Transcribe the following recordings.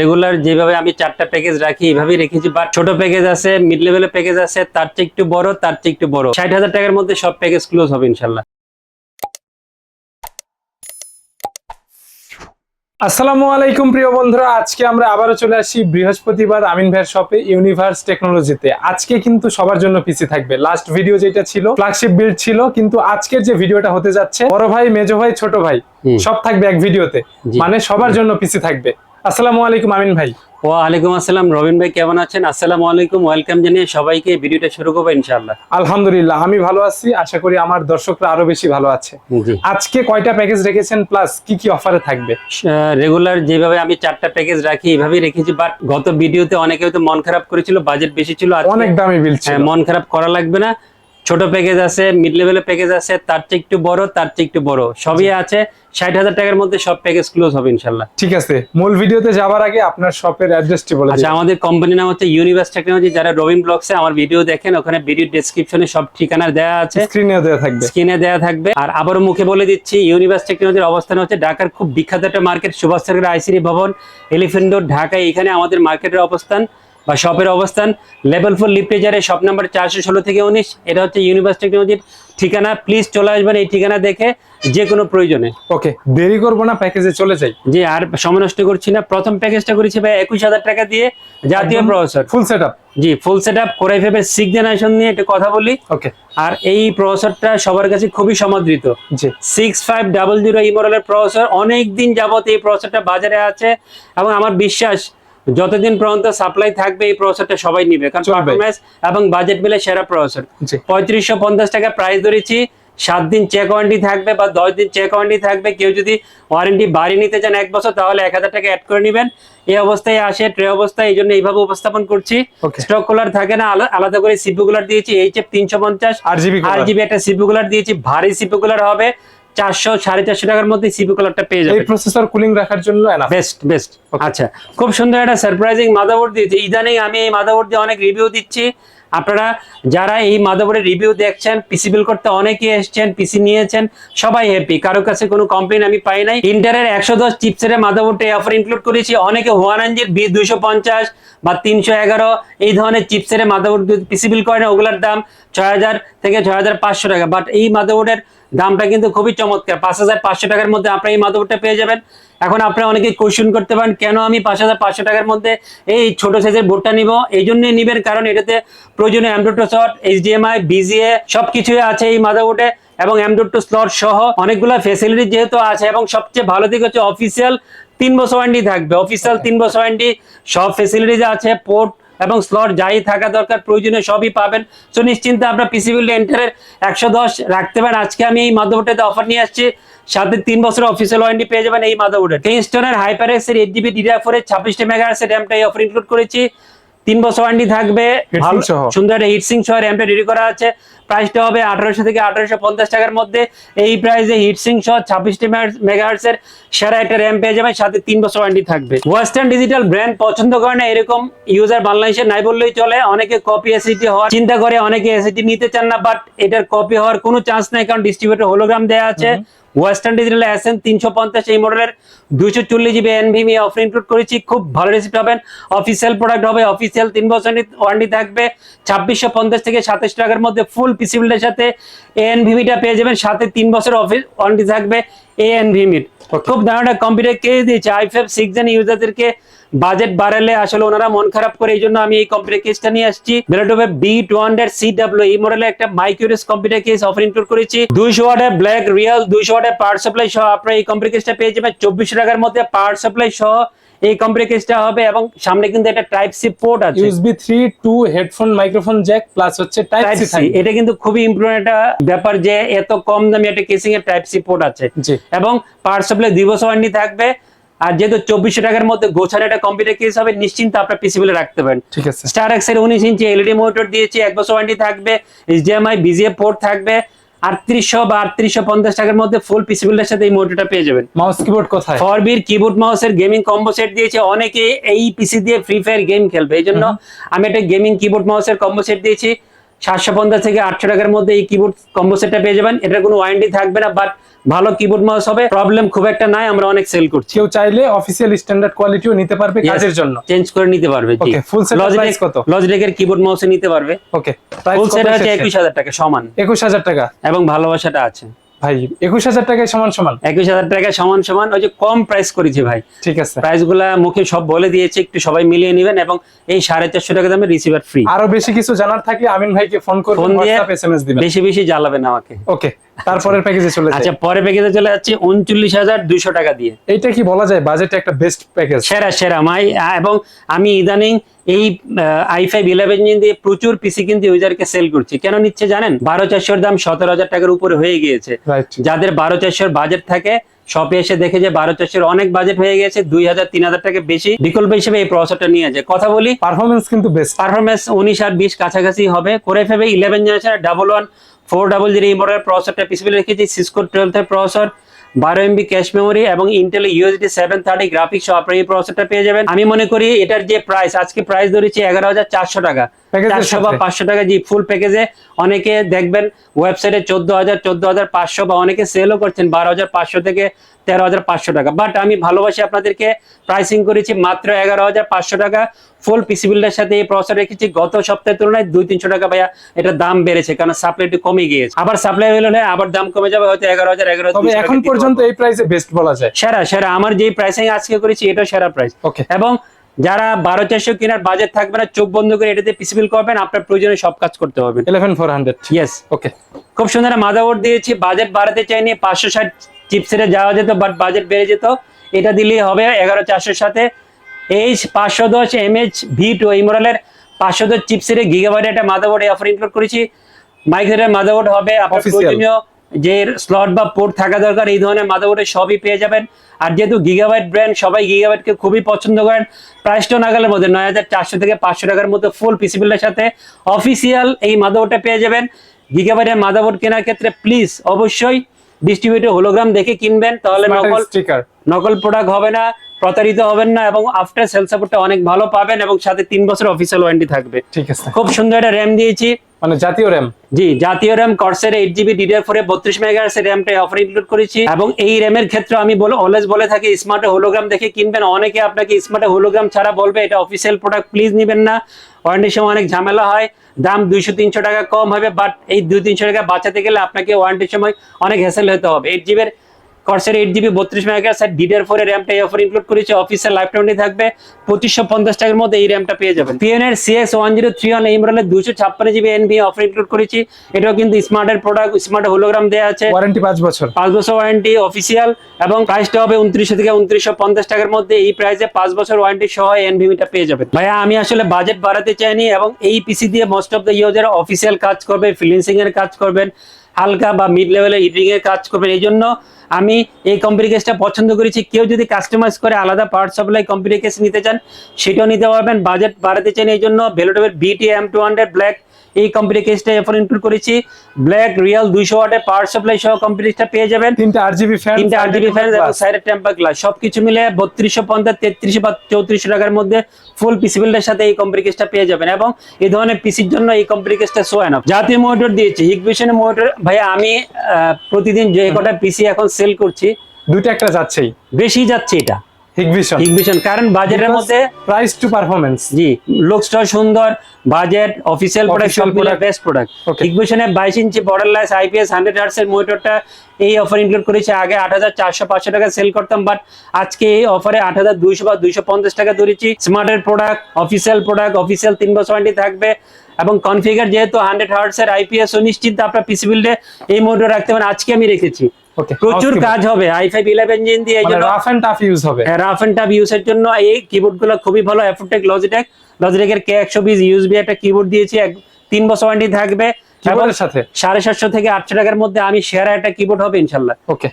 Regular যেভাবে আমি চারটা প্যাকেজ রাখি এইভাবেই রেখেছি। বাট ছোট প্যাকেজ আছে মিড লেভেলের প্যাকেজ আছে তার চেয়ে একটু বড় তার চেয়ে একটু বড়। ষাট হাজার টাকার মধ্যে সব প্যাকেজ ক্লোজ হবে ইনশাল্লাহ। আসসালামু আলাইকুম প্রিয় বন্ধুরা আজকে আমরা আবারও চলে আসি বৃহস্পতিবার আমিন ভাইয়ের শপে ইউনিভার্স টেকনোলজিতে আজকে কিন্তু সবার জন্য পিসি থাকবে। লাস্ট ভিডিও যেটা ছিল ফ্ল্যাগশিপ বিল্ড ছিল কিন্তু আজকের যে ভিডিওটা হতে যাচ্ছে বড় ভাই মেজো ভাই ছোট ভাই সব থাকবে এক ভিডিওতে মানে সবার জন্য পিসি থাকবে। আসসালামু আলাইকুম আমিন ভাই। ওয়ালাইকুম আসসালাম। রবিন ভাই কেমন আছেন? আসসালামু আলাইকুম। ওয়েলকাম জানিয়ে সবাইকে ভিডিওটা শুরু করব ইনশাল্লাহ আলহামদুলিল্লাহ আমি ভালো আছি। আশা করি আমার দর্শকরা আরও বেশি ভালো আছে। আজকে কয়টা প্যাকেজ রেখেছেন? প্লাস কি কি অফারে থাকবে? রেগুলার যেভাবে আমি চারটা প্যাকেজ রাখি এইভাবেই রেখেছি। বাট গত ভিডিওতে অনেকে হয়তো মন খারাপ করেছিল বাজেট বেশি ছিল অনেক দামি বিল ছিল। হ্যাঁ, মন খারাপ করা লাগবে না। ছোট প্যাকেজ আছে মিড লেভেলের প্যাকেজ আছে তার চেয়ে একটু বড় তার চেয়ে একটু বড়। সবই আছে ষাট হাজার টাকার মধ্যে সব প্যাকেজ ক্লোজ হবে ইনশাল্লাহ। ঠিক আছে মূল ভিডিওতে যাওয়ার আগে আপনার শপের অ্যাড্রেসটি বলে আচ্ছা আমাদের কোম্পানির নাম হচ্ছে ইউনিভার্স টেকনোলজি যারা রবিন ব্লগসে আমার ভিডিও দেখেন ওখানে ভিডিও ডেসক্রিপশনে সব ঠিকানা দেওয়া আছে। স্ক্রিনেও দেওয়া থাকবে। স্ক্রিনে দেওয়া থাকবে। আর আবারও মুখে বলে দিচ্ছি ইউনিভার্স টেকনোলজির অবস্থান হচ্ছে ঢাকার খুব বিখ্যাত একটা মার্কেট সুভাষ সাগর আইসিডি ভবন এলিফেন্ট রোড ঢাকায়। এখানে আমাদের মার্কেটের অবস্থান। বা শপের অবস্থান লেভেল ফোর লিফটেজারে শপ নাম্বার চারশো ষোলো থেকে উনিশ এটা হচ্ছে ইউনিভার্স টেকনোলজির ঠিকানা। প্লিজ চলে আসবেন এই ঠিকানা দেখে যে কোনো প্রয়োজনে। ওকে দেরি করব না প্যাকেজে চলে যাই। যে আর সময় নষ্ট করছি না। প্রথম প্যাকেজটা করেছি ভাই একুশ হাজার টাকা দিয়ে জাতীয় processor full set up G full set up core i ফাইভের সিক্স জেনারেশন নিয়ে একটু কথা বলি। ওকে আর এই প্রসেসরটা সবার কাছে খুবই সমাদৃত। জি। সিক্স ফাইভ ডাবল জিরো এই মডেলের প্রসেসর অনেক দিন যাবত এই প্রসেসরটা বাজারে আছে। এবং আমার বিশ্বাস যতদিন পর্যন্ত সাপ্লাই থাকবে এই প্রসেসরটা সবাই নিবে। কারণ। পারফরমেন্স এবং বাজেট মিলে সেরা প্রসেসর পঁয়ত্রিশশো পঞ্চাশ টাকা প্রাইস ধরেছি সাত দিন চেক ওয়ারেন্টি থাকবে বা দশ দিন চেক ওয়ারেন্টি থাকবে। কেউ যদি ওয়ারেন্টি বাড়ি নিতে চান এক বছর তাহলে এক হাজার টাকা অ্যাড করে নেবেন। এই অবস্থায় আসে ট্রে অবস্থায় এই জন্য এইভাবে উপস্থাপন করছি. স্টক কুলার থাকে না আলাদা করে সিপি কুলার দিয়েছি এইচ এফ তিনশো পঞ্চাশ। আর জিবি একটা সিপি কুলার দিয়েছি ভারী সিপি কুলার হবে। চারশো সাড়ে চারশো টাকার মধ্যে সিপি কুলারটা পেয়ে এই প্রসেসর কুলিং রাখার জন্য বেস্ট বেস্ট আচ্ছা খুব সুন্দর একটা সারপ্রাইজিং মাদারবোর্ড দিয়েছি। ইদানিং আমি এই মাদারবোর্ড দিয়ে অনেক রিভিউ দিচ্ছি। আপনারা যারা এই মাদারবোর্ডের রিভিউ দেখছেন পিসি বিল করতে অনেকে এসছেন পিসি নিয়েছেন সবাই হ্যাপি কারও কাছে কোনো কমপ্লেন আমি পাই নাই। ইন্টারের একশো দশ চিপসের মাদারবোর্ডে অফার ইনক্লুড করেছি। অনেকে হুয়ানাঞ্জির বি দুইশো পঞ্চাশ বা তিনশো এগারো এই ধরনের চিপসের মাদারবোর্ড পিসি বিল করে না। ওগুলোর দাম ছয় হাজার থেকে ছয় হাজার পাঁচশো টাকা। বাট এই মাদারবোর্ডের দামটা কিন্তু খুবই চমৎকার। পাঁচ হাজার পাঁচশো টাকার মধ্যে আপনারা এই মাদারবোর্ডটা পেয়ে যাবেন। এখন আপনারা অনেকে কোশ্চেন করতে পারেন, কেন আমি পাঁচ হাজার পাঁচশো টাকার মধ্যে এই ছোট সাইজের বোর্ডটা নিব? এই জন্যই নিবেন, কারণ এটাতে প্রয়োজনীয় অ্যান্ড্রয়েড শট এইচডিএমআই বিজিএ সবকিছুই আছে এই মাদারবোর্ডে এবং অ্যান্ড্রয়েড টু স্লট সহ অনেকগুলো ফেসিলিটি যেহেতু আছে এবং সবচেয়ে ভালো দিক হচ্ছে অফিসিয়াল তিন বছর ওয়ারেন্টি থাকবে। অফিসিয়াল তিন বছর ওয়ারেন্টি সব ফেসিলিটিজ আছে পোর্ট এবং স্লট যাই থাকা দরকার, প্রয়োজনীয় সবই পাবেন। সো নিশ্চিন্তে আপনার পিসি বিল এন্টারের একশো দশ রাখতে পারেন। আজকে আমি এই মাধ্যমটাতে অফার নিয়ে আসছি। সাথে তিন বছর অফিসিয়াল ওয়ারেন্টি পেয়ে যাবেন এই মাদারবোর্ডের কিংস্টনের হাইপার এক্সের এইট জিবি ডিডিআর ফোর এর ছাব্বিশটা মেগা আছে র্যামটা এই অফার ইনক্লুড করেছি। তিন বছর ওয়ারেন্টি থাকবে। ভালো সুন্দর একটা হিটসিং সহ র্যামটা রেডি করা আছে। প্রাইসটা হবে আঠারোশো থেকে আঠারোশো পঞ্চাশ টাকার মধ্যে। এই প্রাইসে হিটসিং সহ ছাব্বিশটি মেগাহার্স এর সেরা একটা র্যাম পেয়ে যাবেন। সাথে তিন বছর ওয়ারেন্টি থাকবে। ওয়েস্টার্ন ডিজিটাল ব্র্যান্ড পছন্দ করে না এরকম ইউজার বাংলাদেশে নাই বললেই চলে। অনেকে কপি এসিটি হওয়ার চিন্তা করে অনেকে এসিটি নিতে চান না বাট এটার কপি হওয়ার কোনো চান্স নাই কারণ ডিস্ট্রিবিউটর হোলোগ্রাম দেওয়া আছে। ওয়েস্টার্ন ডিজিটাল এসএন তিনশো পঞ্চাশ এই মডেলের দুইশো চল্লিশ জিবি এনভিমি অফার ইনক্লুড করেছি। খুব ভালো রিসিপ্ট হবেন অফিসিয়াল প্রোডাক্ট হবে অফিসিয়াল তিন বছর ওয়ারেন্টি থাকবে। ছাব্বিশশো পঞ্চাশ থেকে সাতাশ টাকার মধ্যে ফুল পিসিবিলের সাথে এনভিমিটা পেয়ে যাবেন। সাথে তিন বছর অফিস ওয়ারেন্টি থাকবে এ এনভিমির খুব একটা কম্পিউটার কে দিয়েছে। আই ফাইভ সিক্স জেন ইউজারদেরকে বাজেট বাড়ালে আসলে ওনারা মন খারাপ করে এই জন্য আমি এই কম্পিউটার কেসটা নিয়ে আসছি। বেলাটোভে B two hundred C W এই মডেলের একটা মাইকিউরিস কম্পিউটার কেস অফার ইনক্লুড করেছি। দুইশো ওয়াটের ব্ল্যাক রিয়াল দুইশো ওয়াটের পাওয়ার সাপ্লাই সহ আপনারা এই কম্পিউটার কেসটা পেয়ে যাবেন। চব্বিশশো টাকার মধ্যে পাওয়ার সাপ্লাই সহ এই কম্পিউটার কেসটা হবে এবং সামনে কিন্তু একটা টাইপ সি পোর্ট আছে। USB three two headphone microphone jack plus হচ্ছে টাইপ সি এটা কিন্তু খুবই ইম্পর্টেন্ট একটা ব্যাপার যে এত কম দামি একটা কেসিং এর টাইপ সি পোর্ট আছে। এবং পাওয়ার সাপ্লাই দুই বছর ওয়ারেন্টি থাকবে। আর যেহেতু চব্বিশশো টাকার মধ্যে গোছানো একটা কম্পিউটার কেস হবে নিশ্চিন্ত আপনার পিসি বিলে রাখতে পারেন। ঠিক আছে। স্টার এক্সের উনিশ ইঞ্চি এলইডি মোটর দিয়েছি এক বছর ওয়ারেন্টি থাকবে। এইচডিএমআই বিজিএ পোর্ট থাকবে। আটত্রিশশো বা আটত্রিশশো পঞ্চাশ টাকার মধ্যে ফুল পিসি বিলের সাথে এই মোটরটা পেয়ে যাবেন। মাউস কিবোর্ড কোথায়? ফরবির কিবোর্ড মাউসের গেমিং কম্বো সেট দিয়েছে। অনেকে এই পিসি দিয়ে ফ্রি ফায়ার গেম খেলবে। এই জন্য আমি একটা গেমিং কিবোর্ড মাউসের কম্বো সেট দিয়েছি। সাতশো পঞ্চাশ থেকে আটশো টাকার মধ্যে এই কিবোর্ড কম্বো সেটটা পেয়ে যাবেন। এটার কোনো ওয়ারেন্টি থাকবে না বাট ভালো কিবোর্ড মাউস হবে প্রবলেম খুব একটা নাই আমরা অনেক সেল করছি। কেউ চাইলে অফিসিয়াল স্ট্যান্ডার্ড কোয়ালিটিও নিতে পারবে কাজের জন্য। চেঞ্জ করে নিতে পারবে জি। ওকে ফুল সেট প্রাইস কত? লজিটেকের কিবোর্ড মাউসে নিতে পারবে। ওকে ফুল সেট হচ্ছে এসেছে? একুশ হাজার টাকা সমান। একুশ হাজার টাকা। এবং ভালোবাসাটা আছে। ভাই একুশ হাজার টাকায় সমান সমান? একুশ হাজার টাকা সমান সমান ওই যে কম প্রাইস করেছি ভাই। ঠিক আছে। প্রাইসগুলা মুখে সব বলে দিয়েছে একটু সবাই মিলিয়ে নেবেন এবং এই সাড়ে চারশো টাকা দামে রিসিভার ফ্রি আরও বেশি কিছু জানার থাকলে আমিন ভাইকে ফোন করবেন বেশি বেশি জ্বালাবেন আমাকে। ওকে তারপরের প্যাকেজে চলে যাই আচ্ছা পরে প্যাকেজে চলে যাচ্ছে উনচল্লিশ হাজার দুইশো টাকা দিয়ে। এইটা কি বলা যায়? বাজেটে একটা বেস্ট প্যাকেজ সেরা সেরা মাই। এবং আমি ইদানিং এই আই ফাইভ ইলেভেন দিয়ে প্রচুর পিসি কিন্তু ইউজারকে সেল করছি। কেন নিচ্ছে জানেন? বারো চারশোর দাম সতেরো হাজার টাকার উপরে হয়ে গিয়েছে। যাদের বারো চারশোর বাজেট থাকে শপে এসে দেখে যে বারো চারশোর অনেক বাজেট হয়ে গেছে দুই হাজার তিন হাজার টাকা বেশি বিকল্প হিসেবে এই প্রসেসরটা নিয়ে যায় কথা বলি পারফরমেন্স কিন্তু বেস্ট পারফরমেন্স উনিশ আর বিশ কাছাকাছি হবে। করে ফেবে eleven generation double one four double zero এই মডেলের প্রসেসরটা পিসিবি রেখেছি সিসকো টুয়েলথের প্রসেসর বারো এমবি ক্যাশ মেমোরি এবং Intel UHD seven thirty graphics operating প্রসেসরটা পেয়ে যাবেন। আমি মনে করি এটার যে প্রাইস আজকে প্রাইস ধরেছি এগারো হাজার চারশো টাকা। চারশো বা পাঁচশো টাকা জি ফুল প্যাকেজে অনেকে দেখবেন ওয়েবসাইটে চোদ্দ হাজার চোদ্দ হাজার পাঁচশো বা অনেকে সেলও করছেন বারো হাজার পাঁচশো থেকে তেরো হাজার পাঁচশো টাকা। বাট আমি ভালোবাসি আপনাদেরকে প্রাইসিং করেছি মাত্র এগারো হাজার পাঁচশো টাকা। ফুল সাথে এই প্রসেসর রেখেছি। গত সপ্তাহের তুলনায় দুই তিনশো টাকা ভাইয়া এটা দাম বেড়েছে কারণ সাপ্লাই একটু কমে গিয়েছে। আবার সাপ্লাই হলে আবার দাম কমে যাবে হয়তো এগারো হাজার এগারো এখন পর্যন্ত এই প্রাইসে বেস্ট বলা যায়। সেরা সেরা। আমার যে প্রাইসিং আজকে করেছি এটা সেরা প্রাইস ওকে এবং যারা বারো চারশো কেনার বাজেট থাকবে না চোখ বন্ধ করে এটাতে পিসিবিল করবেন আপনার প্রয়োজনে সব কাজ করতে হবে eleven four hundred yes okay খুব সুন্দর মাদাবোর্ড দিয়েছি বাজেট বাড়াতে চাইনি পাঁচশো ষাট চিপসেটে যাওয়া যেত বাট বাজেট বেড়ে যেত। এটা দিলেই হবে এগারো চারশোর সাথে। এইচ পাঁচশো দশ এমএইচ ভি টু এই মডেলের পাঁচশো দশ চিপসেটে গিগাবাইট একটা মাদাবোর্ড অফার ইনক্লুড করেছি। মাইক্রোনের মাদাবোর্ড হবে আপনার প্রয়োজনীয় যে স্লট বা পোর্ট থাকা দরকার এই ধরনের মাদাবোর্ডে সবই পেয়ে যাবেন। আর যেহেতু গিগাবাইট ব্র্যান্ড সবাই গিগাবাইটকে খুবই পছন্দ করেন প্রাইসটা নাগালের মধ্যে নয় হাজার চারশো থেকে পাঁচশো টাকার মধ্যে ফুল পিসিবিলের সাথে অফিসিয়াল এই মাদাবোর্ডটা পেয়ে যাবেন। গিগাবাইটের মাদাবোর্ড কেনার ক্ষেত্রে প্লিজ অবশ্যই ডিস্ট্রিবিউটর হোলোগ্রাম দেখে কিনবেন তাহলে নকল স্টিকার নকল প্রোডাক্ট হবে না প্রতারিত হবেন না এবং আফটার সেল সাপোর্টটা অনেক ভালো পাবেন এবং সাথে তিন বছর অফিসিয়াল ওয়ারেন্টি থাকবে। ঠিক আছে। খুব সুন্দর একটা র্যাম দিয়েছি। মানে জাতীয় র্যাম জি, জাতীয় র্যাম কর্সের এইট জিবি ডিডিআর ফোরে বত্রিশ মেগাহার্স অফার ইনক্লুড করেছি। এবং এই ক্ষেত্রে আমি বলে অলওয়েজ বলে থাকি স্মার্ট হোলোগ্রাম দেখে কিনবেন। অনেকে আপনাকে স্মার্ট হোলোগ্রাম ছাড়া বলবে, এটা অফিসিয়াল প্রোডাক্ট প্লিজ নেবেন না। ওয়ারেন্টির সময় অনেক ঝামেলা হয়। দাম দুইশো, তিনশো টাকা কম হবে বাট এই দুই, তিনশো টাকা বাঁচাতে গেলে আপনাকে ওয়ারেন্টির সময় অনেক হ্যাসেল হতে হবে। এইট জিবির কর্সের এইট জিবি বত্রিশ মেগাহার্স আর ডিডিআর ফোর র্যামটা অফার ইনক্লুড করেছে। অফিসের লাইফ টাইমটি থাকবে। পঁচিশশো পঞ্চাশ টাকার মধ্যে এই র্যামটা পেয়ে যাবেন। পিএনএর CS one zero three one এই মডেলের দুশো ছাপ্পান্ন জিবি এনভি অফার ইনক্লুড করেছি। এটাও কিন্তু স্মার্টের প্রোডাক্ট স্মার্ট হোলোগ্রাম দেওয়া আছে। ওয়ারেন্টি পাঁচ বছর। পাঁচ বছর ওয়ারেন্টি অফিসিয়াল এবং প্রাইসটা হবে উনত্রিশশো থেকে উনত্রিশশো পঞ্চাশ টাকার মধ্যে। এই প্রাইসে পাঁচ বছর ওয়ারেন্টি সহ এনভিমিটা পেয়ে যাবেন। ভাইয়া আমি আসলে বাজেট বাড়াতে চাইনি এবং এই পিসি দিয়ে most of the user official কাজ করবে ফ্রিল্যান্সিং এর কাজ করবেন। হালকা বা মিড লেভেলের এর কাজ করবেন। এই জন্য আমি এই কম্পিউটার কেসটা পছন্দ করেছি। কেউ যদি কাস্টমাইজ করে আলাদা পার্ট সাপ্লাই কম্পিউটার কেস নিতে চান, সেটাও নিতে পারবেন। বাজেট বাড়াতে চান এই জন্য ভেলোটেবেল BT M two hundred black এই কম্পিউটার কেসটা এরপর ইনক্লুড করেছি। ব্ল্যাক রিয়াল দুইশো ওয়াটের পাওয়ার সাপ্লাই সহ কম্পিউটারটা পেয়ে যাবেন। তিনটা আট জিবি ফ্যান তিনটা আট জিবি ফ্যান এবং সাইডের টেম্পার গ্লাস সবকিছু মিলে বত্রিশশো পঞ্চাশ তেত্রিশশো বা চৌত্রিশশো টাকার মধ্যে ফুল পিসি বিল্ডের সাথে এই কম্পিউটার কেসটা পেয়ে যাবেন এবং এই ধরনের পিসির জন্য এই কম্পিউটার কেসটা সো এনাফ জাতীয় মোটর দিয়েছি হিগভিশনের মোটর ভাইয়া আমি প্রতিদিন যে কটা পিসি এখন সেল করছি দুটো একটা যাচ্ছেই। বেশি যাচ্ছে এটা। হিগভিশন। হিগভিশন কারণ বাজেটের মধ্যে প্রাইস টু পারফরমেন্স জি লুকসটা সুন্দর বাজেট অফিসিয়াল প্রোডাক্ট সব মিলে বেস্ট প্রোডাক্ট. ইকুয়েশনে বাইশ inch borderless IPS hundred hertz এর মনিটরটা এই অফার ইনক্লুড করেছে। আগে আট হাজার চারশো পাঁচশো টাকা সেল করতাম বাট আজকে এই অফারে আট হাজার দুইশো বা দুইশো পঞ্চাশ টাকা ধরেছি। স্মার্টের প্রোডাক্ট অফিসিয়াল প্রোডাক্ট অফিসিয়াল তিন বছর ওয়ারেন্টি থাকবে। এবং কনফিগার যেহেতু হান্ড্রেড হার্টস এর আইপিএস সুনিশ্চিত আপনার পিসি বিল্ডে এই মনিটর রাখতে পারেন আজকে আমি রেখেছি। প্রচুর কাজ হবে আই ফাইভ ইলেভেন জিন দিয়ে এই জন্য রাফ এন্ড টাফ ইউজ হবে। হ্যাঁ রাফ এন্ড টাফ ইউজের জন্য এই কিবোর্ডগুলো খুবই ভালো অ্যাফোটেক লজিটেক লজিটেকের কে একশো বিশ ইউএসবি একটা কিবোর্ড দিয়েছি তিন বছর ওয়ারেন্টি থাকবে। সাথে? সাড়ে সাতশো থেকে আটশো টাকার মধ্যে আমি শেয়ার একটা কিবোর্ড হবে ইনশাল্লাহ। ওকে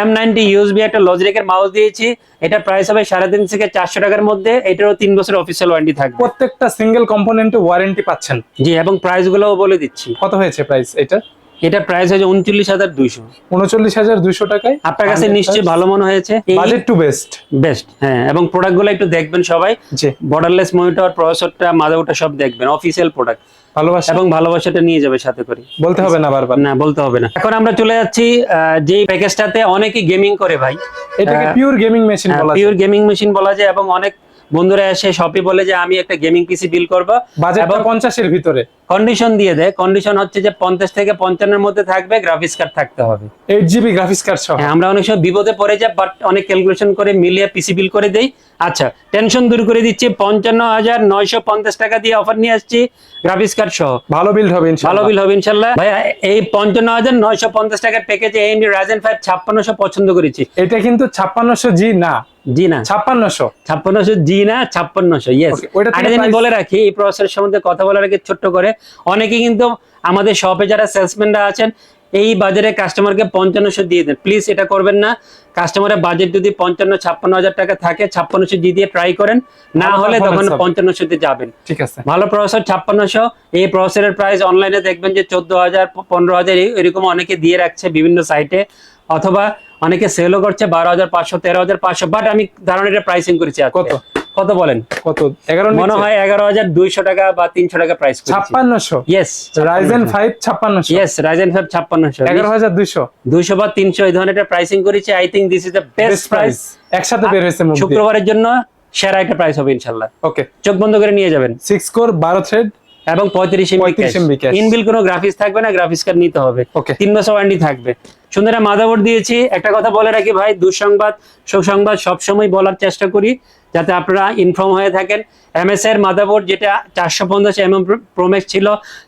এম নাইনটি ইউএসবি একটা লজিটেকের মাউস দিয়েছি এটা প্রাইস হবে সাড়ে তিন থেকে চারশো টাকার মধ্যে এটারও তিন বছর অফিসিয়াল ওয়ারেন্টি থাকবে। প্রত্যেকটা সিঙ্গেল কম্পোনেন্টে ওয়ারেন্টি পাচ্ছেন। জি এবং প্রাইস গুলোও বলে দিচ্ছি। কত হয়েছে প্রাইস এটা? এটা প্রাইস হয়েছে উনচল্লিশ হাজার দুইশো। উনচল্লিশ হাজার দুইশো টাকায় আপনার কাছে নিশ্চয়ই ভালো মনে হয়েছে। বাজেট টু বেস্ট বেস্ট হ্যাঁ এবং একটু দেখবেন সবাই। বর্ডারলেস মনিটর প্রসেসরটা মাদারবোর্ডটা সব দেখবেন অফিসিয়াল প্রোডাক্ট ভালোবাসা। এবং ভালোবাসাটা নিয়ে যাবে সাথে করে। বলতে হবে না বারবার। না বলতে হবে না। এখন আমরা চলে যাচ্ছি আহ, যে প্যাকেজটাতে অনেকে গেমিং করে ভাই। এটাকে পিওর গেমিং মেশিন বলা যায়। পিওর গেমিং মেশিন বলা যায় এবং অনেক বন্ধুরা এসে শপে বলে যে আমি একটা গেমিং পিসি বিল করব। বাজেটটা পঞ্চাশের ভিতরে। কন্ডিশন দিয়ে দেয়। কন্ডিশন হচ্ছে যে পঞ্চাশ থেকে পঞ্চান্নের মধ্যে থাকবে গ্রাফিক্স কার্ড থাকতে হবে। এইট জিবি গ্রাফিক্স কার্ড সহ। হ্যাঁ আমরা অনেক সময় বিপদে পড়ে যাই বাট অনেক ক্যালকুলেশন করে মিলিয়ে পিসি বিল করে দেই। আচ্ছা টেনশন দূর করে দিচ্ছি। পঞ্চান্ন হাজার নয়শো পঞ্চাশ টাকা দিয়ে অফার নিয়ে আসছি গ্রাফিক্স কার্ড সহ। ভালো বিল হবে ভালো বিল হবে ইনশাল্লাহ। ভাই এই পঞ্চান্ন হাজার নয়শো পঞ্চাশ টাকার প্যাকেজে এমডি রাজেন ফাইভ ছাপ্পান্নশো পছন্দ করেছি। এটা কিন্তু ছাপ্পান্নশো জি না। জি না। ছাপ্পান্নশো। ছাপ্পান্নশো জি না ছাপ্পান্নশো ইয়েস Okay, ওইটা থেকে আরেকটা জিনিস price- বলে রাখি এই প্রসেসের সম্বন্ধে কথা বলার আগে ছোট্ট করে অনেকে কিন্তু আমাদের শপে যারা সেলসম্যানরা আছেন এই বাজারে কাস্টমারকে পঞ্চান্নশো দিয়ে দেন। প্লিজ এটা করবেন না। কাস্টমারের বাজেট যদি পঞ্চান্ন ছাপ্পান্ন হাজার টাকা থাকে ছাপ্পান্নশো জি দিয়ে ট্রাই করেন। না হলে তখন। পঞ্চান্নশোতে যাবেন। ঠিক আছে। ভালো প্রসেসর ছাপ্পান্নশো। এই প্রসেসরের প্রাইস অনলাইনে দেখবেন যে চোদ্দ হাজার পনেরো হাজার এরকম অনেকে দিয়ে রাখছে বিভিন্ন সাইটে অথবা অনেকে সেলও করছে বারো হাজার পাঁচশো তেরো হাজার পাঁচশো বাট আমি ধারণা প্রাইসিং করেছি কত? কত বলেন? কত? এগারো মনে হয় এগারো হাজার দুইশো টাকা বা তিনশো টাকা প্রাইস ছাপ্পান্নশো? ইয়েস রাইজেন ফাইভ ছাপ্পান্নশো? ইয়েস রাইজেন ফাইভ ছাপ্পান্নশো। এগারো হাজার দুইশো? দুইশো বা তিনশো এই ধরনের প্রাইসিং করেছি। I think this is the best price একসাথে বের হয়েছে শুক্রবারের জন্য সেরা একটা প্রাইস হবে ইনশাল্লাহ। ওকে চোখ বন্ধ করে নিয়ে যাবেন। সিক্স কোর বারো থ্রেড এবং পঁয়ত্রিশ এমবি 35 MB cache। ইনবিল কোনো গ্রাফিক্স থাকবে না গ্রাফিক্স কার্ড নিতে হবে। তিন বছর ওয়ারেন্টি থাকবে। সুন্দর মাদাবোর্ড দিয়েছি। একটা কথা বলে রাখি ভাই দুঃসংবাদ সুসংবাদ সবসময় বলার চেষ্টা করি যাতে আপনারা ইনফর্ম হয়ে থাকেন। এমএস এর মাদাবোর্ড যেটা চারশো পঞ্চাশ এম এম প্রোমেক্স ছিল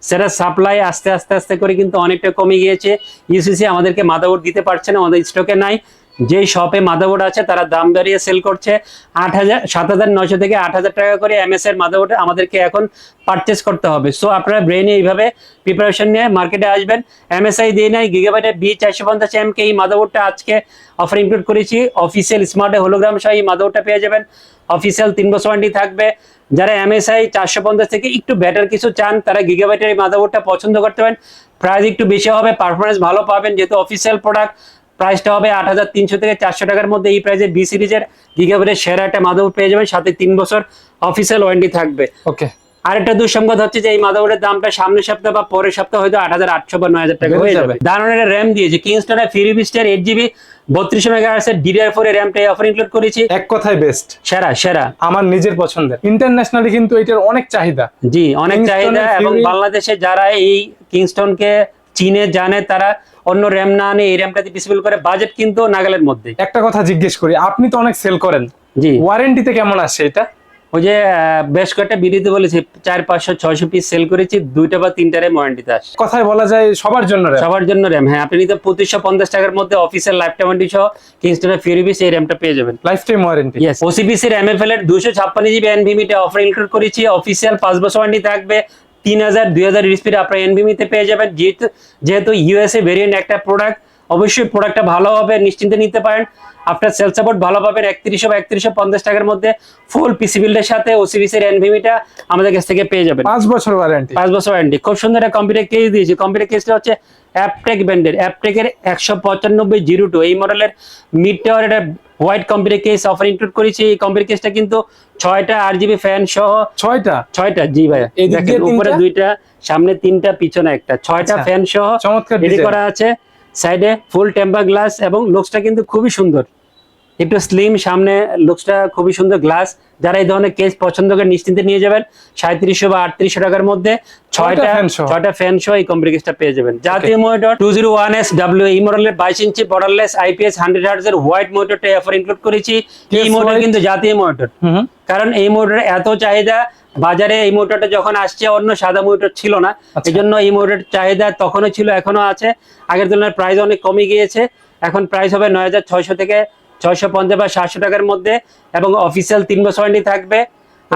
সেটা সাপ্লাই আস্তে আস্তে আস্তে করে কিন্তু অনেকটা কমে গিয়েছে। ইউসিসি আমাদেরকে মাদাবোর্ড দিতে পারছে না আমাদের স্টকে নাই। যে শপে মাদাবোর্ড আছে, তারা দাম বাড়িয়ে সেল করছে আট হাজার, সাত হাজার নয়শো থেকে আট হাজার টাকা করে এমএস এর মাদাবোর্ড আমাদেরকে এখন পারচেস করতে হবে। সো আপনারা ব্রেনে এইভাবে প্রিপারেশন নিয়ে মার্কেটে আসবেন। এমএসআই দিয়ে নাই গিগাবাইটের বি চারশো পঞ্চাশ এম কে এই মাদাবোর্ডটা আজকে অফার ইনক্লুড করেছি। অফিসিয়াল স্মার্টে হোলোগ্রাম সহ এই মাদাবোর্ডটা পেয়ে যাবেন। অফিসিয়াল তিন বছর ওয়ারেন্টি থাকবে। যারা এমএসআই চারশো পঞ্চাশ থেকে একটু বেটার কিছু চান, তারা গিগাবাইটের এই মাদাবোর্ডটা পছন্দ করতে পারেন। প্রাইস একটু বেশি হবে পারফরমেন্স ভালো পাবেন, যেহেতু অফিসিয়াল প্রোডাক্ট প্রাইসটা হবে আট হাজার তিনশো থেকে চারশো টাকার মধ্যে। এই প্রাইসে বি সিরিজের গিগাবাইটের সেরা একটা মাদাবোর্ড পেয়ে যাবেন সাথে তিন বছর অফিসিয়াল ওয়ারেন্টি থাকবে। ওকে আরেকটা দুঃসংবাদ হচ্ছে যে এই মাদাবোর্ডের দামটা সামনের সপ্তাহ বা পরের সপ্তাহ হয়তো আট হাজার আটশো বা নয় হাজার টাকা হয়ে যাবে। দারুণের র্যাম দিয়েছে। কিংস্টনের ফ্রি বিস্টার এইট জিবি বত্রিশ মেগাহার্সের ডিডিআর ফোর এর র্যামটা অফার ইনক্লুড করেছি। এক কথায় বেস্ট সেরা সেরা। আমার নিজের পছন্দের। ইন্টারন্যাশনালি কিন্তু এটার অনেক চাহিদা। জি অনেক চাহিদা এবং বাংলাদেশে যারা এই কিংস্টনকে চিনে জানে তারা অন্য র্যাম না আনে এই র্যামটাতে পিসিবল করে বাজেট কিন্তু নাগালের মধ্যে। একটা কথা জিজ্ঞেস করি আপনি তো অনেক সেল করেন। জি। ওয়ারেন্টিতে কেমন আসে এটা? ওই যে বেশ কয়েকটা বিডিতে বলেছি চার পাঁচশো ছয়শো পিস সেল করেছি দুইটা বা তিনটা র্যাম ওয়ারেন্টিতে আসে। কথায় বলা যায় সবার জন্য সবার জন্য র্যাম হ্যাঁ আপনি নিতে পঁচিশশো পঞ্চাশ টাকার মধ্যে অফিসের লাইফ টাইম ওয়ারেন্টি সহ কিংস্টনের ফিউরিবিস এই র্যামটা পেয়ে যাবেন। Lifetime warranty yes OCPC RAM F L এর দুশো ছাপ্পান্ন জিবি এনভিমিতে অফার ইনক্লুড করেছি অফিসিয়াল পাঁচ বছর ওয়ারেন্টি থাকবে তিন হাজার দুই হাজার স্পিড আপনার পেয়ে যাবেন। যেহেতু যেহেতু ইউএসএ ভেরিয়েন্ট একটা প্রোডাক্ট অবশ্যই প্রোডাক্টটা ভালো হবে নিশ্চিন্তে নিতে পারেন। আপনার সেল সাপোর্ট ভালো পাবেন একত্রিশশো বা একত্রিশশো পঞ্চাশ টাকার মধ্যে ফুল পিসি বিল্ডের সাথে ওসিবিসি এর এনভিমিটা আমাদের কাছ থেকে পেয়ে যাবেন। পাঁচ বছর ওয়ারেন্টি পাঁচ বছর ওয়ারেন্টি খুব সুন্দর একটা কম্পিউটার কেস দিয়েছি। কম্পিউটার কেসটা হচ্ছে অ্যাপটেক ব্র্যান্ডের অ্যাপটেকের একশো পঁচানব্বই জিরো টু এই মডেলের মিড টাওয়ার একটা white computer case offer include করেছি। এই কম্পিউটার কেসটা কিন্তু ছয়টা আর জিবি ফ্যান সহ ছয়টা? ছয়টা জি ভাই দেখেন উপরে দুইটা সামনে তিনটা পিছনে একটা। ছয়টা আচ্ছা। ফ্যান সহ চমৎকার রেডি করা আছে। সাইডে ফুল টেম্পার গ্লাস এবং লুকসটা কিন্তু খুবই সুন্দর। একটু স্লিম সামনে লুকসটা খুবই সুন্দর গ্লাস যারা এই ধরনের কেস পছন্দ করে নিশ্চিন্তে নিয়ে যাবেন সাঁত্রিশশো বা আটত্রিশশো টাকার মধ্যে ছয়টা ছয়টা ফ্যান সহ এই কম্পিউটার পেয়ে যাবেন। জাতীয় monitor two zero one S W এই মডেলের বাইশ inch borderless IPS hundred hertz এর হোয়াইট মনিটরটা অফার ইনক্লুড করেছি। এই মডেল কিন্তু জাতীয় মনিটর কারণ এই মোটরের এত চাহিদা বাজারে এই মোটরটা যখন আসছে অন্য সাদা মোটর ছিল না। আচ্ছা। এই জন্য এই মোটরের চাহিদা তখনও ছিল এখনও আছে। আগের তুলনায় প্রাইস অনেক কমে গিয়েছে। এখন প্রাইস হবে নয় হাজার ছয়শো থেকে ছয়শো পঞ্চাশ বা সাতশো টাকার মধ্যে এবং অফিসিয়াল তিন বছর থাকবে।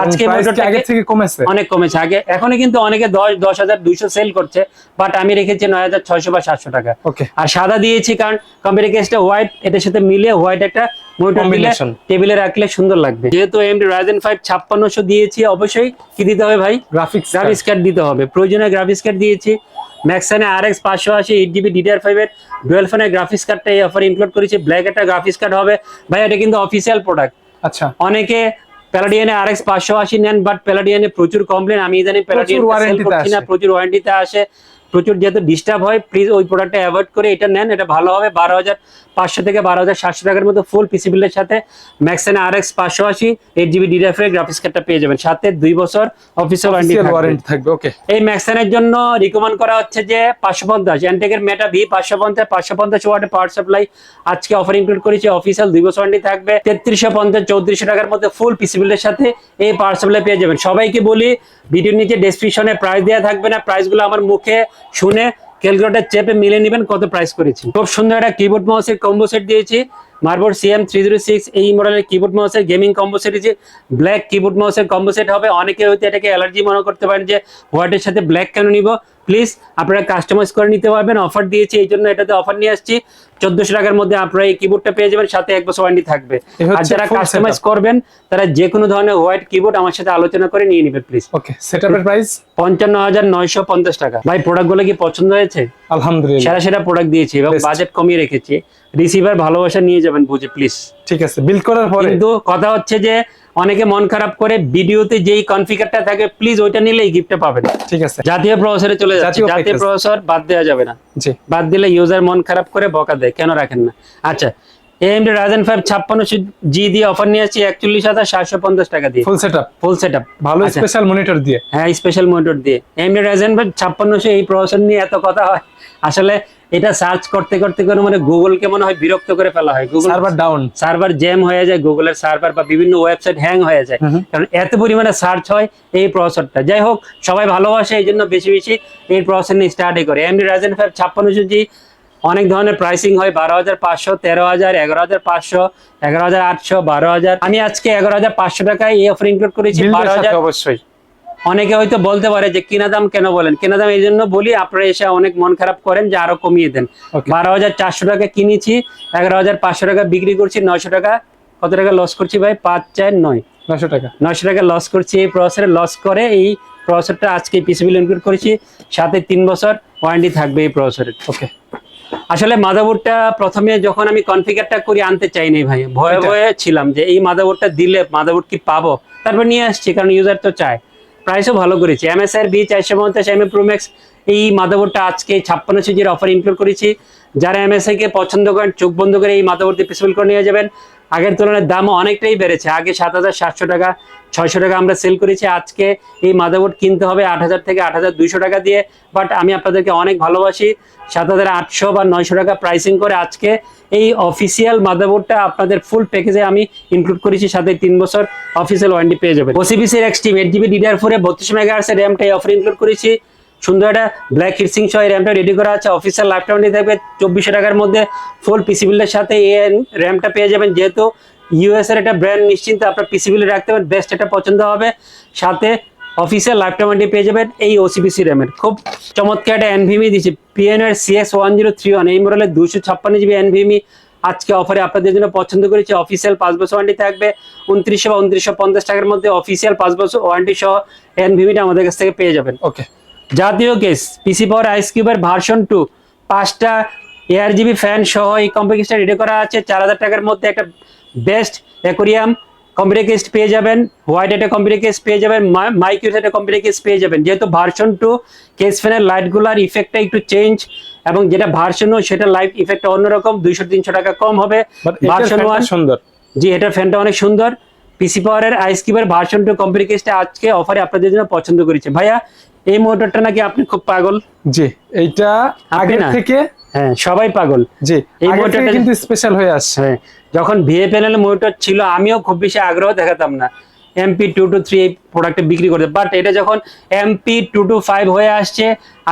আজকে মোটরটা আগে থেকে কমেছে? অনেক কমেছে। আগে কিন্তু অনেকে দশ দশ হাজার দুইশো সেল করছে বাট আমি রেখেছি নয় হাজার ছয়শো বা সাতশো টাকা। আর সাদা দিয়েছি কারণ কম্পিউটার কেসটা হোয়াইট এটার সাথে মিলিয়ে হোয়াইট একটা মনিটর দিলে টেবিলে রাখলে সুন্দর লাগবে। যেহেতু এমডি রাজেন ফাইভ ছাপ্পান্নশো দিয়েছি অবশ্যই কি দিতে হবে ভাই? গ্রাফিক্স গ্রাফিক্স কার্ড দিতে হবে। প্রয়োজনীয় গ্রাফিক্স কার্ড দিয়েছি। ম্যাক্সানে আর এক্স পাঁচশো আশি এইট জিবি ডিডিআর ফাইভ এর ডুয়েল ফোনের গ্রাফিক্স কার্ডটা এই অফার ইনক্লুড করেছি। ব্ল্যাক একটা গ্রাফিক্স কার্ড হবে। ভাই এটা কিন্তু অফিসিয়াল প্রোডাক্ট আচ্ছা। অনেকে প্যালাডিয়ানে আর এক্স পাঁচশো আশি নেন বাট প্যালাডিয়ানে প্রচুর কমপ্লেন আমি জানি প্যালাডিয়ান। প্রচুর ওয়ারেন্টিতে আসে প্রচুর যেহেতু ডিস্টার্ব হয় প্লিজ ওই প্রোডাক্টটা অ্যাভয়েড করে এটা নেন এটা ভালো হবে। বারো হাজার পাঁচশো থেকে বারো হাজার সাতশো টাকার মতো ফুল পিসি বিলের সাথে ম্যাক্সেন আর এক্স পাঁচশো আশি এইট জিবি ডিডিএফ গ্রাফিক্স কার্ডটা পেয়ে যাবেন। সাথে দুই বছর অফিসিয়াল ওয়ারেন্টি ওয়ারেন্টি থাকবে। ওকে এই ম্যাক্সেনের জন্য রিকমেন্ড করা হচ্ছে যে পাঁচশো পঞ্চাশ এনটেকের মেটা ভি পাঁচশো পঞ্চাশ পাঁচশো পঞ্চাশ ওয়াটের পাওয়ার সাপ্লাই আজকে অফার ইনক্লুড করেছি। অফিসিয়াল দুই বছর ওয়ারেন্টি থাকবে। তেত্রিশশো পঞ্চাশ চৌত্রিশশো টাকার মধ্যে ফুল পিসি বিলের সাথে এই পাওয়ার সাপ্লাই পেয়ে যাবেন। সবাইকে বলি ভিডিওর নিচে ডেসক্রিপশনে প্রাইস দেওয়া থাকবে না। প্রাইসগুলো আমার মুখে শুনে ক্যালকুলেটার চেপে মিলে নেবেন কত প্রাইস করেছি। খুব সুন্দর একটা কিবোর্ড মাউসের কম্বো সেট দিয়েছি। মার্বল সিএম থ্রি জিরো সিক্স এই মডেলের কিবোর্ড মাউসের গেমিং কম্বো সেট দিয়েছি। ব্ল্যাক কিবোর্ড মাউসের কম্বো সেট হবে। অনেকে হয়তো এটাকে অ্যালার্জি মনে করতে পারেন যে হোয়াইটের সাথে ব্ল্যাক কেন নিব? প্লিজ আপনারা কাস্টমাইজ করে নিতে পারবেন অফার দিয়েছি এই জন্য এটাতে অফার নিয়ে আসছি। চোদ্দশো টাকার মধ্যে আপনারা এই কিবোর্ডটা পেয়ে যাবেন সাথে এক বছর ওয়ারেন্টি থাকবে। আর যারা কাস্টমাইজ। করবেন তারা যে কোনো ধরনের হোয়াইট কিবোর্ড আমার সাথে আলোচনা করে নিয়ে নেবেন প্লিজ ওকে সেটআপের প্রাইস পঞ্চান্ন হাজার নয়শো পঞ্চাশ টাকা। ভাই প্রোডাক্টগুলো কি পছন্দ হয়েছে? আলহামদুলিল্লাহ। সেরা সেরা প্রোডাক্ট দিয়েছি এবং বাজেট কমিয়ে রেখেছি। রিসিভার ভালোবাসা নিয়ে যাবেন বুঝে প্লিজ ঠিক আছে বিল করার পরে। কিন্তু কথা হচ্ছে যে অনেকে মন খারাপ করে ভিডিওতে যেই কনফিগারটা থাকে প্লিজ ওইটা নিলেই গিফটটা পাবেন। ঠিক আছে। জাতীয় প্রসেসরে চলে যাচ্ছে। জাতীয় প্রসেসর বাদ দেওয়া যাবে না। জি। বাদ দিলে ইউজার মন খারাপ করে বকা দেয় কেন রাখেন না? আচ্ছা এএমডি রাজেন ফাইভ ছাপ্পান্ন জি দিয়ে অফার নিয়ে আসছি একচল্লিশ হাজার সাতশো পঞ্চাশ টাকা দিয়ে। Full setup full set up ভালো আচ্ছা। স্পেশাল মনিটর দিয়ে। হ্যাঁ স্পেশাল মনিটর দিয়ে। এমনি রাজেন ভাই ছাপ্পান্নশো এই প্রসেসর নিয়ে এত কথা হয়। আসলে এটা সার্চ করতে করতে করে মানে গুগলকে মনে হয় বিরক্ত করে ফেলা হয়। Google server down server jam হয়ে যায় গুগলের সার্ভার বা বিভিন্ন ওয়েবসাইট হ্যাং হয়ে যায়। কারণ এত পরিমাণে সার্চ হয় এই প্রসেসরটা যাই হোক সবাই ভালোবাসে এই জন্য বেশি বেশি এই প্রসেসর নিয়ে স্টার্টই করে। এমডি রাজেন ফাইভ ছাপ্পান্নশো জি অনেক ধরনের প্রাইসিং হয় বারো হাজার পাঁচশো তেরো হাজার এগারো হাজার পাঁচশো এগারো হাজার আটশো বারো হাজার। আমি আজকে এগারো হাজার পাঁচশো টাকায় এই অফার ইনক্লুড করেছি বারো হাজার অবশ্যই। অনেকে হয়তো বলতে পারে যে কিনা দাম কেন বলেন? কিনা দাম এই জন্য বলি আপনারা এসে অনেক মন খারাপ করেন যে আরও কমিয়ে দেন। বারো হাজার চারশো টাকা কিনেছি এগারো হাজার পাঁচশো টাকা বিক্রি করছি নয়শো টাকা। কত টাকা লস করছি ভাই? পাঁচ চার নয়। নশো টাকা। নয়শো টাকা লস করছি এই প্রসেসরে লস করে এই প্রসেসরটা আজকে পিসিবিল ইনক্লুড করেছি সাথে তিন বছর ওয়ারেন্টি থাকবে এই প্রসেসরের ওকে আসলে মাদাবোর্ডটা প্রথমে যখন আমি কনফিগারটা করি আনতে চাইনি ভাই। ভয়ে ভয়ে ছিলাম যে এই মাদাবোর্ডটা দিলে মাদাবোর্ড কি পাবো? তারপর নিয়ে আসছি কারণ ইউজার তো চায়। প্রাইসও ভালো করেছি। আর বি চারশো পঞ্চাশ এম এ প্রোম্যাক্স এই মাদাবোর্ডটা আজকে ছাপ্পান্ন সিজির অফার ইনক্লুড করেছি। যারা এমএসআই কে পছন্দ করেন, চোখ বন্ধ করে এই মাদাবোর্ডটি দিয়ে করে নিয়ে যাবেন। আগের তুলনায় দামও অনেকটাই বেড়েছে। আগে সাত হাজার সাতশো টাকা ছয়শো টাকা আমরা সেল করেছি। আজকে এই মাদাবোর্ড কিনতে হবে আট হাজার থেকে আট হাজার দুইশো টাকা দিয়ে। বাট আমি আপনাদেরকে অনেক ভালোবাসি। সাত হাজার আটশো বা নয়শো টাকা প্রাইসিং করে আজকে এই অফিসিয়াল মাদাবোর্ডটা আপনাদের ফুল প্যাকেজে আমি ইনক্লুড করেছি সাথে তিন বছর অফিসিয়াল ওয়ারেন্টি পেয়ে যাবেন। ওসিবিসির এক্সট্রিম এইট জিবি ডিডিআর ফোরে বত্রিশ মেগা আর্সের র্যামটা অফার ইনক্লুড করেছি। সুন্দর একটা ব্ল্যাক হিটসিং সহ এই র্যামটা রেডি করা আছে। অফিসিয়াল লাইফ টাইমটি থাকবে চব্বিশশো টাকার মধ্যে। ফুল পিসিবিলের সাথে এই র্যামটা পেয়ে যাবেন। যেহেতু ইউএস এর একটা ব্র্যান্ড নিশ্চিন্তে আপনার পিসিবিলে রাখতে পারেন বেস্ট এটা পছন্দ হবে। সাথে অফিসিয়াল লাইফ টাইম ওয়ারেন্টি পেয়ে যাবেন এই ওসিবিসি র্যামের খুব চমৎকার একটা এনভিমি দিচ্ছে। PNR CS one zero three one এই মডেলের দুশো ছাপ্পান্ন জিবি এনভিমি আজকে অফারে আপনাদের জন্য পছন্দ করেছি। অফিসিয়াল পাঁচ বছর ওয়ারেন্টি থাকবে। উনত্রিশশো বা উনত্রিশশো পঞ্চাশ টাকার মধ্যে অফিসিয়াল পাঁচ বছর ওয়ারেন্টি সহ এনভিমিটা আমাদের কাছ থেকে পেয়ে যাবেন। ওকে জাতীয় কেস পিসি পাওয়ার আইস কিউবের ভার্সন টু পাঁচটা এয়ার জিবি ফ্যান সহ এই কম্পিউটারটা রেডি করা আছে। চার হাজার টাকার মধ্যে একটা বেস্ট অ্যাকোরিয়াম কম্পিউটার কেস পেয়ে যাবেন হোয়াইট একটা কম্পিউটার কেস পেয়ে যাবেন মাইকিউস একটা কম্পিউটার কেস পেয়ে যাবেন। যেহেতু ভার্সন টু কেস ফ্যানের লাইটগুলার ইফেক্টটা একটু চেঞ্জ এবং যেটা ভার্সন সেটা লাইট ইফেক্টটা অন্যরকম দুইশো তিনশো টাকা কম হবে। ভার্সন ওয়ান সুন্দর। জি এটার ফ্যানটা অনেক সুন্দর। পিসি পাওয়ারের আইস কিউবের ভার্সন টু কম্পিউটার কেসটা আজকে অফারে আপনাদের জন্য পছন্দ করেছে। ভাইয়া এই মোটরটা নাকি আপনি খুব পাগল? জি এইটা আগে? থেকে হ্যাঁ সবাই পাগল। জি এই মোটরটা- কিন্তু স্পেশাল হয়ে আসছে। হ্যাঁ যখন ভিএ প্যানেল মোটর ছিল আমিও খুব বেশি আগ্রহ দেখাতাম না। এমপি টু টু থ্রি এই প্রোডাক্টে বিক্রি করতে। বাট এটা যখন এমপি টু টু ফাইভ হয়ে আসছে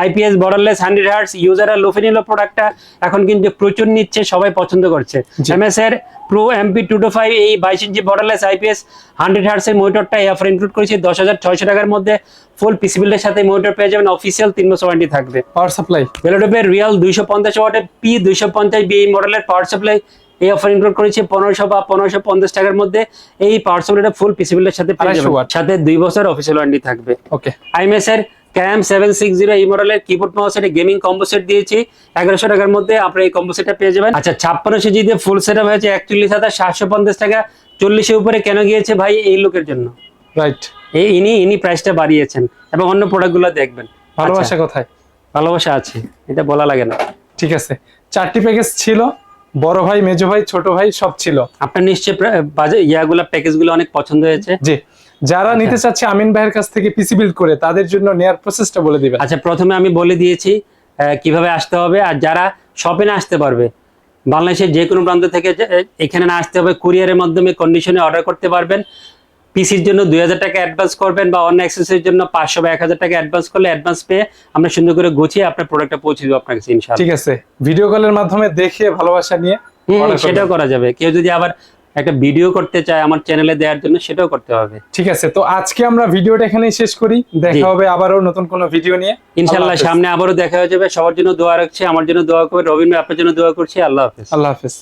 আইপিএস বর্ডারলেস হান্ড্রেড হার্টস ইউজাররা লোফে নিল প্রোডাক্টটা এখন কিন্তু প্রচুর নিচ্ছে সবাই পছন্দ করছে। এমএস এর pro MP two two five এই বাইশ inch borderless IPS hundred hertz এর মনিটরটা এই অফার ইনক্লুড করেছি দশ হাজার ছয়শো টাকার মধ্যে ফুল পিসিবিলের সাথে মনিটর পেয়ে যাবেন অফিসিয়াল তিন বছর ওয়ারেন্টি থাকবে। পাওয়ার সাপ্লাই ভেলোটপের রিয়াল দুইশো পঞ্চাশ ওয়াটের পি দুইশো পঞ্চাশ বি এই মডেলের পাওয়ার সাপ্লাই এই অফার ইনক্লুড করেছে পনেরোশো বা পনেরোশো পঞ্চাশ টাকার মধ্যে এই পাওয়ার সাপ্লাইটা ফুল পিসিবিলের সাথে পেয়ে 250 যাবেন। watt। সাথে দুই বছর অফিসিয়াল ওয়ারেন্টি থাকবে। ওকে আইএমএস এর ক্যাম সেভেন সিক্স জিরো এই মডেলের কিবোর্ড মাউস এটা গেমিং কম্বো সেট দিয়েছি। এগারোশো টাকার মধ্যে আপনার এই কম্বো সেটটা পেয়ে যাবেন। আচ্ছা ছাপ্পান্ন সিজি দিয়ে ফুল সেট আপ হয়েছে একচল্লিশ হাজার সাতশো পঞ্চাশ টাকা। চল্লিশের উপরে কেন গিয়েছে ভাই এই লোকের জন্য? রাইট এই ইনি ইনি প্রাইসটা বাড়িয়েছেন। এবং অন্য প্রোডাক্টগুলো দেখবেন। ভালোবাসা আচ্ছা, কোথায়? ভালোবাসা আছে এটা বলা লাগে না। ঠিক আছে। চারটি প্যাকেজ ছিল। বড় ভাই মেজো ভাই ছোট ভাই সব ছিল। আপনার নিশ্চয়ই প্যাকেজ বাজে ইয়াগুলা প্যাকেজগুলো অনেক পছন্দ হয়েছে। জি। যারা আচ্ছা। নিতে চাচ্ছে আমিন ভাইয়ের কাছ থেকে পিসি বিল্ড করে তাদের জন্য নেয়ার প্রসেসটা বলে দিবে আচ্ছা প্রথমে আমি বলে দিয়েছি কীভাবে আসতে হবে আর যারা শপে না আসতে পারবে বাংলাদেশের যে কোনো প্রান্ত থেকে এখানে না আসতে হবে কুরিয়ারের মাধ্যমে কন্ডিশনে অর্ডার করতে পারবেন। পিসির জন্য দুই হাজার টাকা অ্যাডভান্স করবেন বা অন্য অ্যাক্সেসরির জন্য পাঁচশো বা এক হাজার টাকা অ্যাডভান্স করলে অ্যাডভান্স পেয়ে আমরা সুন্দর করে গুছিয়ে আপনার প্রোডাক্টটা পৌঁছে দেবো আপনার কাছে ঠিক আছে। ভিডিও কলের মাধ্যমে দেখে ভালোবাসা নিয়ে সেটাও করা যাবে। কেউ যদি আবার একটা ভিডিও করতে চায় আমার চ্যানেলে দেওয়ার জন্য সেটাও করতে হবে। ঠিক আছে তো আজকে আমরা ভিডিওটা এখানেই শেষ করি। দেখা হবে আবারও নতুন কোনো ভিডিও নিয়ে। ইনশাল্লাহ সামনে আবারও দেখা হয়ে যাবে। সবার জন্য দোয়া রাখছি আমার জন্য দোয়া করবে রবীন্দ্র আপনার জন্য দোয়া করছি। আল্লাহ হাফেজ। আল্লাহ হাফেজ।